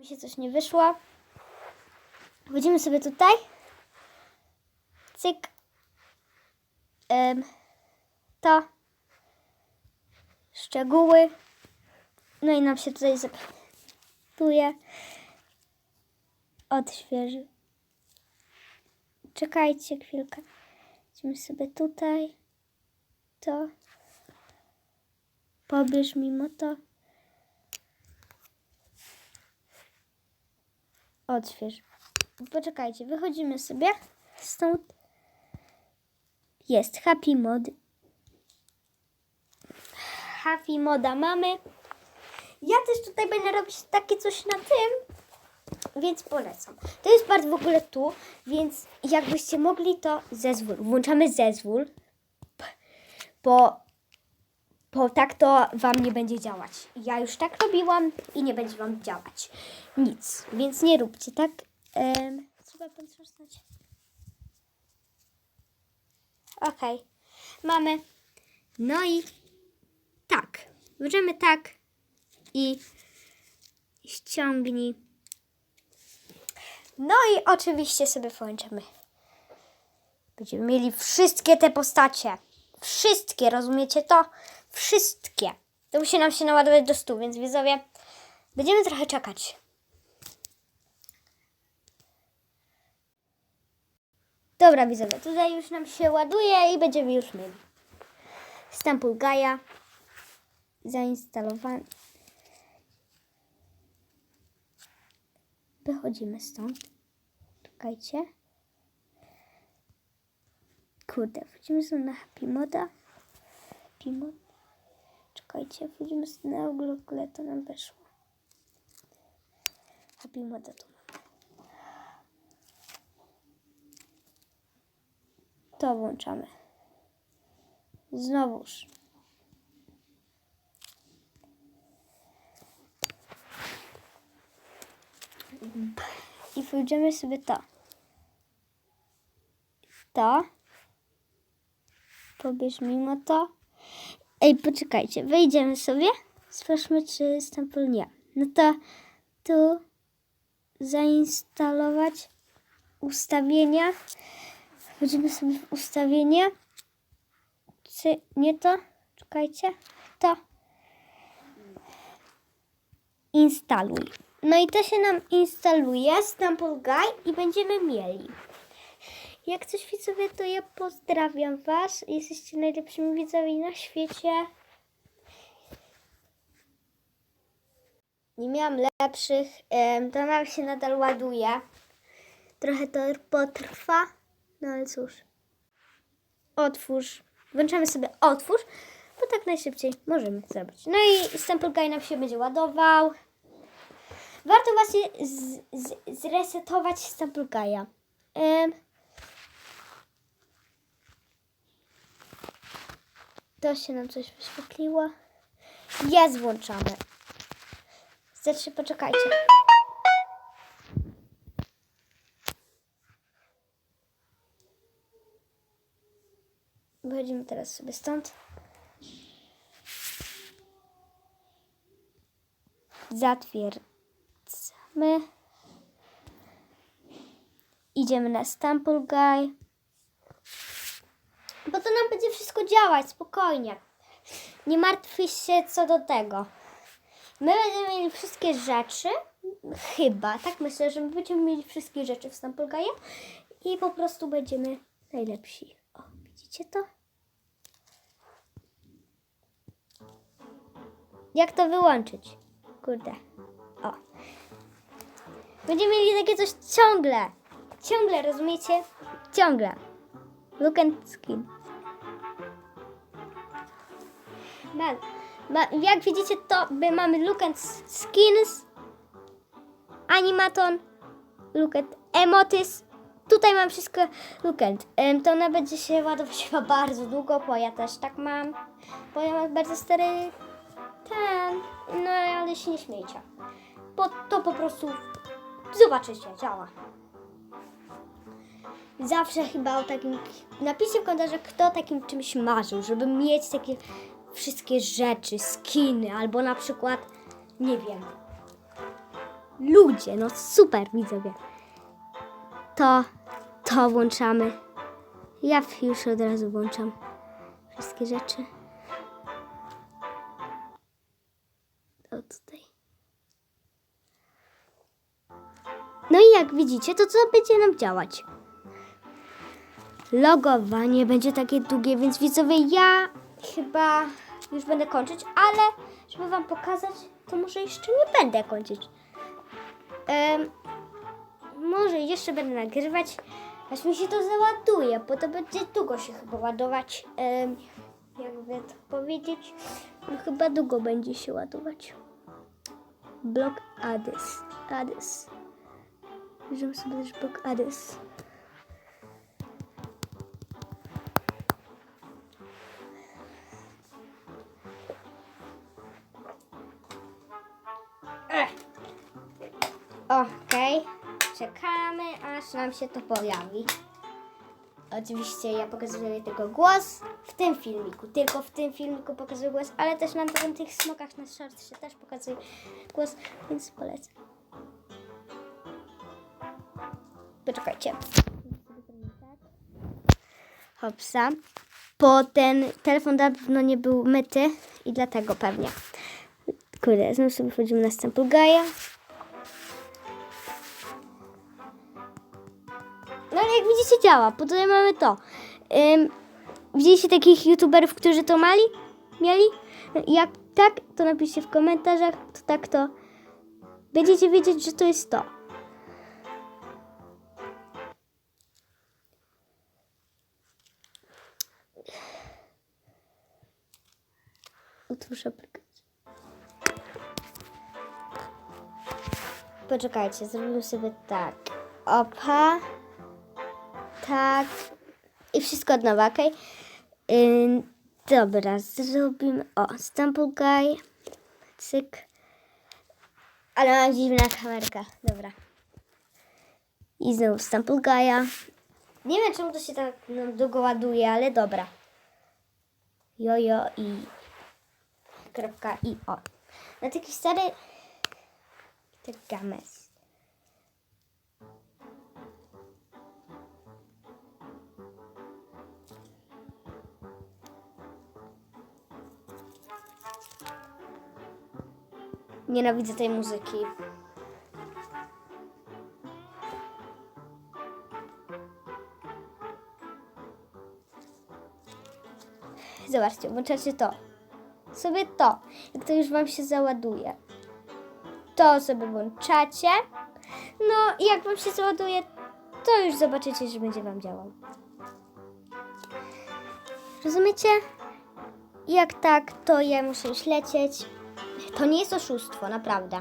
Mi się coś nie wyszło. Wchodzimy sobie tutaj. Cyk. Em, to. Szczegóły. No i nam się tutaj zapisuje. Odświeży. Czekajcie chwilkę. Idziemy sobie tutaj. To. Pobierz mimo to. Odśwież. Poczekajcie, wychodzimy sobie stąd. Jest Happy Mod. Happy Moda mamy. Ja też tutaj będę robić takie coś na tym, więc polecam. To jest part w ogóle tu, więc jakbyście mogli, to zezwól. Włączamy zezwól, bo, bo tak to Wam nie będzie działać. Ja już tak robiłam i nie będzie Wam działać. Nic, więc nie róbcie tak. Em, trzeba potrząsnąć. Okej, mamy. No i tak. Możemy tak i ściągnij. No i oczywiście sobie włączymy. Będziemy mieli wszystkie te postacie. Wszystkie, rozumiecie to? Wszystkie. To musi nam się naładować do stu, więc widzowie, będziemy trochę czekać. Dobra, widzowie, tutaj już nam się ładuje i będziemy już mieli. Stampuj Gaia zainstalowany. Wychodzimy stąd. Czekajcie. Kurde, wchodzimy sobie na Happy Moda. Happy Mod. Czekajcie, wchodzimy na ogóle, to nam weszło. Happy Moda. To włączamy. Znowuż. I pójdziemy sobie to. To. Pobierz mimo to. Ej, poczekajcie, wejdziemy sobie. Sprawdźmy, czy Stample nie. No to tu zainstalować ustawienia. Wchodzimy sobie w ustawienia. Czy nie to? Czekajcie. To. Instaluj. No i to się nam instaluje, Stample Guy i będziemy mieli. Jak coś widzowie, to ja pozdrawiam Was. Jesteście najlepszymi widzami na świecie. Nie miałam lepszych. To nam się nadal ładuje. Trochę to potrwa. No ale cóż. Otwórz. Włączamy sobie otwórz, bo tak najszybciej możemy zrobić. No i Sample Guy nam się będzie ładował. Warto właśnie z, z, zresetować Sample Guy'a. To się nam coś wyświetliło. Jest włączone. Znaczy, poczekajcie. Wychodzimy teraz sobie stąd. Zatwierdzamy. Idziemy na Stample Guy. Bo to nam będzie wszystko działać, spokojnie. Nie martw się co do tego. My będziemy mieli wszystkie rzeczy, chyba, tak myślę, że my będziemy mieli wszystkie rzeczy w Stample Guy'ie i po prostu będziemy najlepsi. O, widzicie to? Jak to wyłączyć? Kurde. O. Będziemy mieli takie coś ciągle. Ciągle, rozumiecie? Ciągle. Look and skin. Ma, jak widzicie, to my mamy look and skins, animaton, look at emotis. Tutaj mam wszystko look and. Em, To ona będzie się ładować chyba bardzo długo, bo ja też tak mam. Bo ja mam bardzo stary ten. No ale się nie śmiejcie. Bo to po prostu zobaczycie, działa. Zawsze chyba o takim. Napiszcie w komentarzach, kto takim czymś marzył, żeby mieć takie wszystkie rzeczy, skiny, albo na przykład, nie wiem, ludzie, no super widzowie. To, to włączamy. Ja już od razu włączam wszystkie rzeczy. O tutaj. No i jak widzicie, to co będzie nam działać? Logowanie będzie takie długie, więc widzowie, ja chyba już będę kończyć, ale żeby wam pokazać, to może jeszcze nie będę kończyć. Em, może jeszcze będę nagrywać, aż mi się to załaduje, bo to będzie długo się chyba ładować. Em, jakby to powiedzieć, no chyba długo będzie się ładować. Blok. Adys. Bierzemy sobie też blok Adys. Okej, czekamy aż nam się to pojawi. Oczywiście ja pokazuję tylko głos w tym filmiku, tylko w tym filmiku pokazuję głos, ale też na tych smokach na shortsie też pokazuję głos, więc polecam. Poczekajcie. Hopsa. Bo ten telefon dawno nie był myty i dlatego pewnie. Kurde, znowu sobie wchodzimy na Sample Guy'a. Działa, bo tutaj mamy to. Ym, widzieliście takich youtuberów, którzy to mali? Mieli? Jak tak, to napiszcie w komentarzach, to tak to będziecie wiedzieć, że to jest to. Utwórz aplikację. Poczekajcie, zrobimy sobie tak. Opa. Tak. I wszystko od nowa, ok? dobra, zrobimy. O, Stample Guy. Cyk. Ale mam dziwna kamerka. Dobra. I znowu Stample Guy'a. Nie wiem, czemu to się tak no, długo ładuje, ale dobra. Jojo i kropka i o. Na taki stary tak games. Nienawidzę tej muzyki. Zobaczcie, włączacie to. Sobie to. Jak to już Wam się załaduje. To sobie włączacie. No jak Wam się załaduje, to już zobaczycie, że będzie Wam działał. Rozumiecie? Jak tak, to ja muszę już lecieć. To nie jest oszustwo, naprawdę.